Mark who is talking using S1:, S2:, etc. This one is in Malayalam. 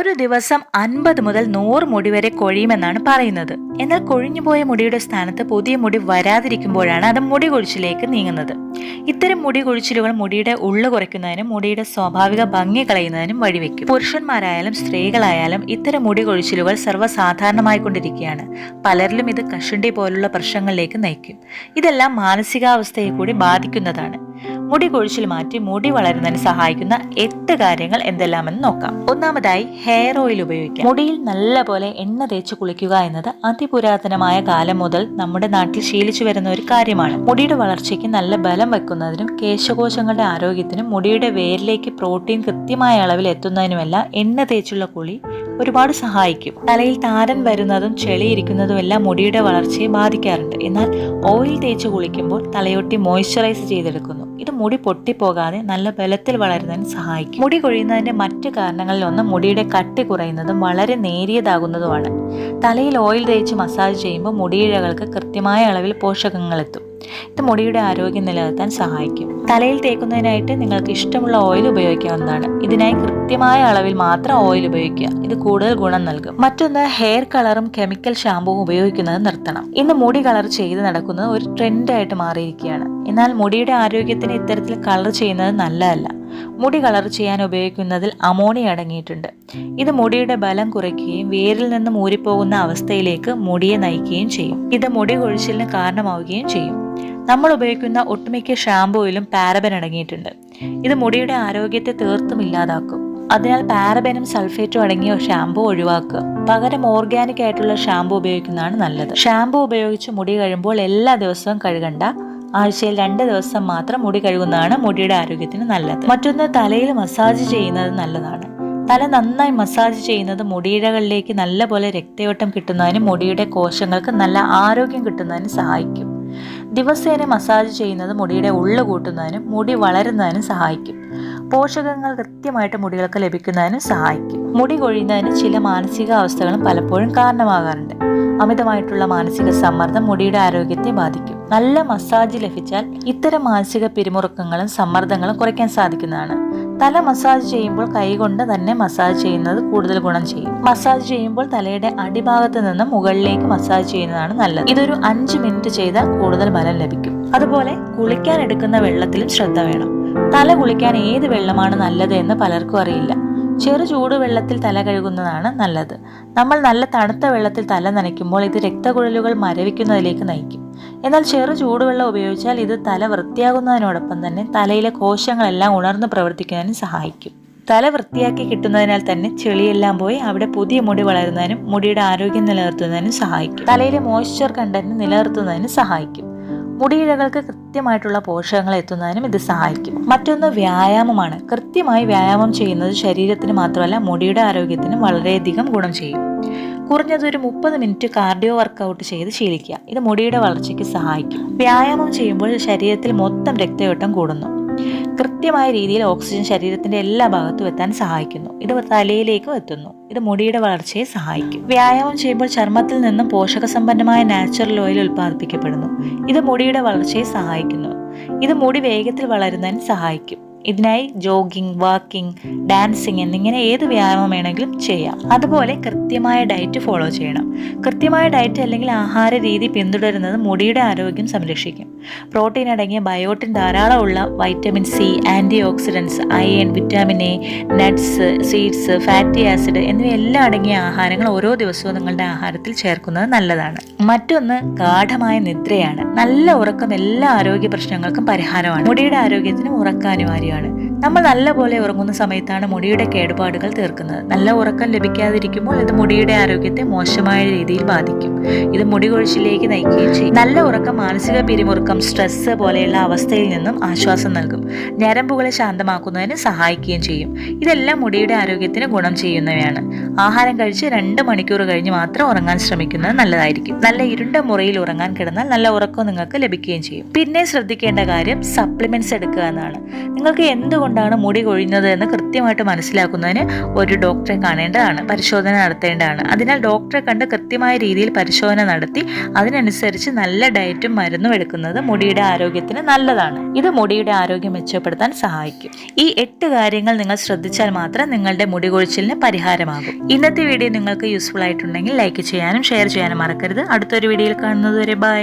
S1: ഒരു ദിവസം അൻപത് മുതൽ നൂറ് മുടി വരെ കൊഴിയുമെന്നാണ് പറയുന്നത്. എന്നാൽ കൊഴിഞ്ഞുപോയ മുടിയുടെ സ്ഥാനത്ത് പുതിയ മുടി വരാതിരിക്കുമ്പോഴാണ് അത് മുടി കൊഴിച്ചിലേക്ക് നീങ്ങുന്നത്. ഇത്തരം മുടി കൊഴിച്ചിലുകൾ മുടിയുടെ ഉള്ളു കുറയ്ക്കുന്നതിനും മുടിയുടെ സ്വാഭാവിക ഭംഗി കളയുന്നതിനും വഴിവെക്കും. പുരുഷന്മാരായാലും സ്ത്രീകളായാലും ഇത്തരം മുടി കൊഴിച്ചിലുകൾ സർവസാധാരണമായിക്കൊണ്ടിരിക്കുകയാണ് പലരിലും ഇത് കഷണ്ടി പോലുള്ള പ്രശ്നങ്ങളിലേക്ക് നയിക്കും. ഇതെല്ലാം മാനസികാവസ്ഥയെ കൂടി ബാധിക്കുന്നതാണ്. മുടി കൊഴിച്ചിൽ മാറ്റി മുടി വളരുന്നതിന് സഹായിക്കുന്ന എട്ട് കാര്യങ്ങൾ എന്തെല്ലാമെന്ന് നോക്കാം. ഒന്നാമതായി ഹെയർ ഓയിൽ ഉപയോഗിക്കാം. മുടിയിൽ നല്ലപോലെ എണ്ണ തേച്ച് കുളിക്കുക എന്നത് അതിപുരാതനമായ കാലം മുതൽ നമ്മുടെ നാട്ടിൽ ശീലിച്ചു വരുന്ന ഒരു കാര്യമാണ്. മുടിയുടെ വളർച്ചയ്ക്ക് നല്ല ബലം വെക്കുന്നതിനും കേശകോശങ്ങളുടെ ആരോഗ്യത്തിനും മുടിയുടെ വേരിലേക്ക് പ്രോട്ടീൻ കൃത്യമായ അളവിൽ എത്തുന്നതിനുമെല്ലാം എണ്ണ തേച്ചുള്ള കുളി ഒരുപാട് സഹായിക്കും. തലയിൽ താരൻ വരുന്നതും ചെളിയിരിക്കുന്നതും എല്ലാം മുടിയുടെ വളർച്ചയെ ബാധിക്കാറുണ്ട്. എന്നാൽ ഓയിൽ തേച്ച് കുളിക്കുമ്പോൾ തലയൊട്ടി മോയ്സ്ചറൈസ് ചെയ്തെടുക്കുന്നു. ഇത് മുടി പൊട്ടിപ്പോകാതെ നല്ല ബലത്തിൽ വളരുന്നതിന് സഹായിക്കും. മുടി കൊഴിയുന്നതിന്റെ മറ്റ് കാരണങ്ങളിൽ ഒന്ന് മുടിയുടെ കട്ടി കുറയുന്നതും വളരെ നേരിയതാകുന്നതുമാണ്. തലയിൽ ഓയിൽ തേച്ച് മസാജ് ചെയ്യുമ്പോൾ മുടിയിഴകൾക്ക് കൃത്യമായ അളവിൽ പോഷകങ്ങൾ എത്തും. ഇത് മുടിയുടെ ആരോഗ്യം നിലനിർത്താൻ സഹായിക്കും. തലയിൽ തേക്കുന്നതിനായിട്ട് നിങ്ങൾക്ക് ഇഷ്ടമുള്ള ഓയിൽ ഉപയോഗിക്കാവുന്നതാണ്. ഇതിനായി കൃത്യമായ അളവിൽ മാത്രം ഓയിൽ ഉപയോഗിക്കുക. ഇത് കൂടുതൽ ഗുണം നൽകും. മറ്റൊന്ന് ഹെയർ കളറും കെമിക്കൽ ഷാമ്പുവും ഉപയോഗിക്കുന്നത് നിർത്തണം. ഇന്ന് മുടി കളർ ചെയ്ത് നടക്കുന്നത് ഒരു ട്രെൻഡായിട്ട് മാറിയിരിക്കുകയാണ്. എന്നാൽ മുടിയുടെ ആരോഗ്യത്തിന് ഇത്തരത്തിൽ കളർ ചെയ്യുന്നത് നല്ലതല്ല. മുടി കളർ ചെയ്യാൻ ഉപയോഗിക്കുന്നതിൽ അമോണിയ അടങ്ങിയിട്ടുണ്ട്. ഇത് മുടിയുടെ ബലം കുറയ്ക്കുകയും വേരിൽ നിന്നും ഊരിപ്പോകുന്ന അവസ്ഥയിലേക്ക് മുടിയെ നയിക്കുകയും ചെയ്യും. ഇത് മുടി കൊഴിച്ചിലിന് കാരണമാവുകയും ചെയ്യും. നമ്മൾ ഉപയോഗിക്കുന്ന ഒട്ടുമിക്ക ഷാംപൂയിലും പാരബൻ അടങ്ങിയിട്ടുണ്ട്. ഇത് മുടിയുടെ ആരോഗ്യത്തെ തീർത്തും ഇല്ലാതാക്കും. അതിനാൽ പാരബനും സൾഫേറ്റും അടങ്ങിയ ഷാമ്പൂ ഒഴിവാക്കുക. പകരം ഓർഗാനിക് ആയിട്ടുള്ള ഷാമ്പൂ ഉപയോഗിക്കുന്നതാണ് നല്ലത്. ഷാമ്പൂ ഉപയോഗിച്ച് മുടി കഴിയുമ്പോൾ എല്ലാ ദിവസവും കഴുകണ്ട ആഴ്ചയിൽ രണ്ട് ദിവസം മാത്രം മുടി കഴുകുന്നതാണ് മുടിയുടെ ആരോഗ്യത്തിന് നല്ലത്. മറ്റൊന്ന് തലയിൽ മസാജ് ചെയ്യുന്നത് നല്ലതാണ്. തല നന്നായി മസാജ് ചെയ്യുന്നത് മുടിയിഴകളിലേക്ക് നല്ലപോലെ രക്തയോട്ടം കിട്ടുന്നതിനും മുടിയുടെ കോശങ്ങൾക്ക് നല്ല ആരോഗ്യം കിട്ടുന്നതിനും സഹായിക്കും. ദിവസേന മസാജ് ചെയ്യുന്നത് മുടിയുടെ ഉള്ളു കൂട്ടുന്നതിനും മുടി വളരുന്നതിനും സഹായിക്കും. പോഷകങ്ങൾ കൃത്യമായിട്ട് മുടികൾക്ക് ലഭിക്കുന്നതിനും സഹായിക്കും. മുടി കൊഴിയുന്നതിന് ചില മാനസികാവസ്ഥകളും പലപ്പോഴും കാരണമാകാറുണ്ട്. അമിതമായിട്ടുള്ള മാനസിക സമ്മർദ്ദം മുടിയുടെ ആരോഗ്യത്തെ ബാധിക്കും. നല്ല മസാജ് ലഭിച്ചാൽ ഇത്തരം മാനസിക പിരിമുറുക്കങ്ങളും സമ്മർദ്ദങ്ങളും കുറയ്ക്കാൻ സാധിക്കുന്നതാണ്. തല മസാജ് ചെയ്യുമ്പോൾ കൈകൊണ്ട് തന്നെ മസാജ് ചെയ്യുന്നത് കൂടുതൽ ഗുണം ചെയ്യും. മസാജ് ചെയ്യുമ്പോൾ തലയുടെ അടിഭാഗത്ത് നിന്ന് മുകളിലേക്ക് മസാജ് ചെയ്യുന്നതാണ് നല്ലത്. ഇതൊരു അഞ്ച് മിനിറ്റ് ചെയ്താൽ കൂടുതൽ ബലം ലഭിക്കും. അതുപോലെ കുളിക്കാൻ എടുക്കുന്ന വെള്ളത്തിലും ശ്രദ്ധ വേണം. തല കുളിക്കാൻ ഏത് വെള്ളമാണ് നല്ലത് എന്ന് പലർക്കും അറിയില്ല. ചെറു ചൂടുവെള്ളത്തിൽ തല കഴുകുന്നതാണ് നല്ലത്. നമ്മൾ നല്ല തണുത്ത വെള്ളത്തിൽ തല നനയ്ക്കുമ്പോൾ ഇത് രക്തക്കുഴലുകൾ മരവിക്കുന്നതിലേക്ക് നയിക്കും. എന്നാൽ ചെറു ചൂടുവെള്ളം ഉപയോഗിച്ചാൽ ഇത് തല വൃത്തിയാകുന്നതിനോടൊപ്പം തന്നെ തലയിലെ കോശങ്ങളെല്ലാം ഉണർന്ന് പ്രവർത്തിക്കുന്നതിനും സഹായിക്കും. തല വൃത്തിയാക്കി കിട്ടുന്നതിനാൽ തന്നെ ചെളിയെല്ലാം പോയി അവിടെ പുതിയ മുടി വളരുന്നതിനും മുടിയുടെ ആരോഗ്യം നിലനിർത്തുന്നതിനും സഹായിക്കും. തലയിലെ മോയ്സ്ചർ കണ്ടന്റ് നിലനിർത്തുന്നതിനും സഹായിക്കും. മുടിയിഴകൾക്ക് കൃത്യമായിട്ടുള്ള പോഷകങ്ങൾ എത്തുന്നതിനും ഇത് സഹായിക്കും. മറ്റൊന്ന് വ്യായാമമാണ്. കൃത്യമായി വ്യായാമം ചെയ്യുന്നത് ശരീരത്തിന് മാത്രമല്ല മുടിയുടെ ആരോഗ്യത്തിനും വളരെയധികം ഗുണം ചെയ്യും. കുറഞ്ഞത് ഒരു മുപ്പത് മിനിറ്റ് കാർഡിയോ വർക്കൗട്ട് ചെയ്ത് ശീലിക്കുക. ഇത് മുടിയുടെ വളർച്ചയ്ക്ക് സഹായിക്കും. വ്യായാമം ചെയ്യുമ്പോൾ ശരീരത്തിൽ മൊത്തം രക്തയോട്ടം കൂടുന്നു. കൃത്യമായ രീതിയിൽ ഓക്സിജൻ ശരീരത്തിന്റെ എല്ലാ ഭാഗത്തും എത്താൻ സഹായിക്കുന്നു. ഇത് തലയിലേക്കും എത്തുന്നു. ഇത് മുടിയുടെ വളർച്ചയെ സഹായിക്കും. വ്യായാമം ചെയ്യുമ്പോൾ ചർമ്മത്തിൽ നിന്നും പോഷകസമ്പന്നമായ നാച്ചുറൽ ഓയിൽ ഉൽപ്പാദിപ്പിക്കപ്പെടുന്നു. ഇത് മുടിയുടെ വളർച്ചയെ സഹായിക്കുന്നു. ഇത് മുടി വേഗത്തിൽ വളരുന്നതിന് സഹായിക്കും. ഇതിനായി ജോഗിംഗ് വാക്കിംഗ് ഡാൻസിങ് എന്നിങ്ങനെ ഏത് വ്യായാമം വേണമെങ്കിലും ചെയ്യാം. അതുപോലെ കൃത്യമായ ഡയറ്റ് ഫോളോ ചെയ്യണം. കൃത്യമായ ഡയറ്റ് അല്ലെങ്കിൽ ആഹാര രീതി പിന്തുടരുന്നത് മുടിയുടെ ആരോഗ്യം സംരക്ഷിക്കും. പ്രോട്ടീൻ അടങ്ങിയ biotin ധാരാളമുള്ള vitamin C antioxidants iron vitamin A nuts seeds fatty acid എന്നിവയെല്ലാം അടങ്ങിയ ആഹാരങ്ങൾ ഓരോ ദിവസവും നിങ്ങളുടെ ആഹാരത്തിൽ ചേർക്കുന്നത് നല്ലതാണ്. മറ്റൊന്ന് ഗാഠമായ നിദ്രയാണ്. നല്ല ഉറക്കം എല്ലാ ആരോഗ്യ പ്രശ്നങ്ങൾക്കും പരിഹാരമാണ്. മുടിയുടെ ആരോഗ്യത്തിന് ഉറക്കം மாதிரியான നമ്മൾ നല്ലപോലെ ഉറങ്ങുന്ന സമയത്താണ് മുടിയുടെ കേടുപാടുകൾ തീർക്കുന്നത്. നല്ല ഉറക്കം ലഭിക്കാതിരിക്കുമ്പോൾ ഇത് മുടിയുടെ ആരോഗ്യത്തെ മോശമായ രീതിയിൽ ബാധിക്കും. ഇത് മുടി കൊഴിച്ചിലേക്ക് നയിക്കുകയും ചെയ്യും. നല്ല ഉറക്കം മാനസിക പിരിമുറുക്കം സ്ട്രെസ് പോലെയുള്ള അവസ്ഥയിൽ നിന്നും ആശ്വാസം നൽകും. ഞരമ്പുകളെ ശാന്തമാക്കുന്നതിന് സഹായിക്കുകയും ചെയ്യും. ഇതെല്ലാം മുടിയുടെ ആരോഗ്യത്തിന് ഗുണം ചെയ്യുന്നവയാണ്. ആഹാരം കഴിച്ച് രണ്ട് മണിക്കൂർ കഴിഞ്ഞ് മാത്രം ഉറങ്ങാൻ ശ്രമിക്കുന്നത് നല്ലതായിരിക്കും. നല്ല ഇരുണ്ട മുറിയിൽ ഉറങ്ങാൻ കിടന്നാൽ നല്ല ഉറക്കം നിങ്ങൾക്ക് ലഭിക്കുകയും ചെയ്യും. പിന്നെ ശ്രദ്ധിക്കേണ്ട കാര്യം സപ്ലിമെന്റ്സ് എടുക്കുക എന്നാണ് നിങ്ങൾക്ക് എന്തുകൊണ്ട് എന്തുകൊണ്ടാണ് മുടി കൊഴിയുന്നത് എന്ന് കൃത്യമായിട്ട് മനസ്സിലാക്കുന്നതിന് ഒരു ഡോക്ടറെ കാണേണ്ടതാണ് പരിശോധന നടത്തേണ്ടതാണ്. അതിനാൽ ഡോക്ടറെ കണ്ട് കൃത്യമായ രീതിയിൽ പരിശോധന നടത്തി അതിനനുസരിച്ച് നല്ല ഡയറ്റും മരുന്നും എടുക്കുന്നത് മുടിയുടെ ആരോഗ്യത്തിന് നല്ലതാണ്. ഇത് മുടിയുടെ ആരോഗ്യം മെച്ചപ്പെടുത്താൻ സഹായിക്കും. ഈ എട്ട് കാര്യങ്ങൾ നിങ്ങൾ ശ്രദ്ധിച്ചാൽ മാത്രം നിങ്ങളുടെ മുടി കൊഴിച്ചിലിന് പരിഹാരമാകും. ഇന്നത്തെ വീഡിയോ നിങ്ങൾക്ക് യൂസ്ഫുൾ ആയിട്ടുണ്ടെങ്കിൽ ലൈക്ക് ചെയ്യാനും ഷെയർ ചെയ്യാനും മറക്കരുത്. അടുത്തൊരു വീഡിയോയിൽ കാണുന്നതുവരെ ബൈ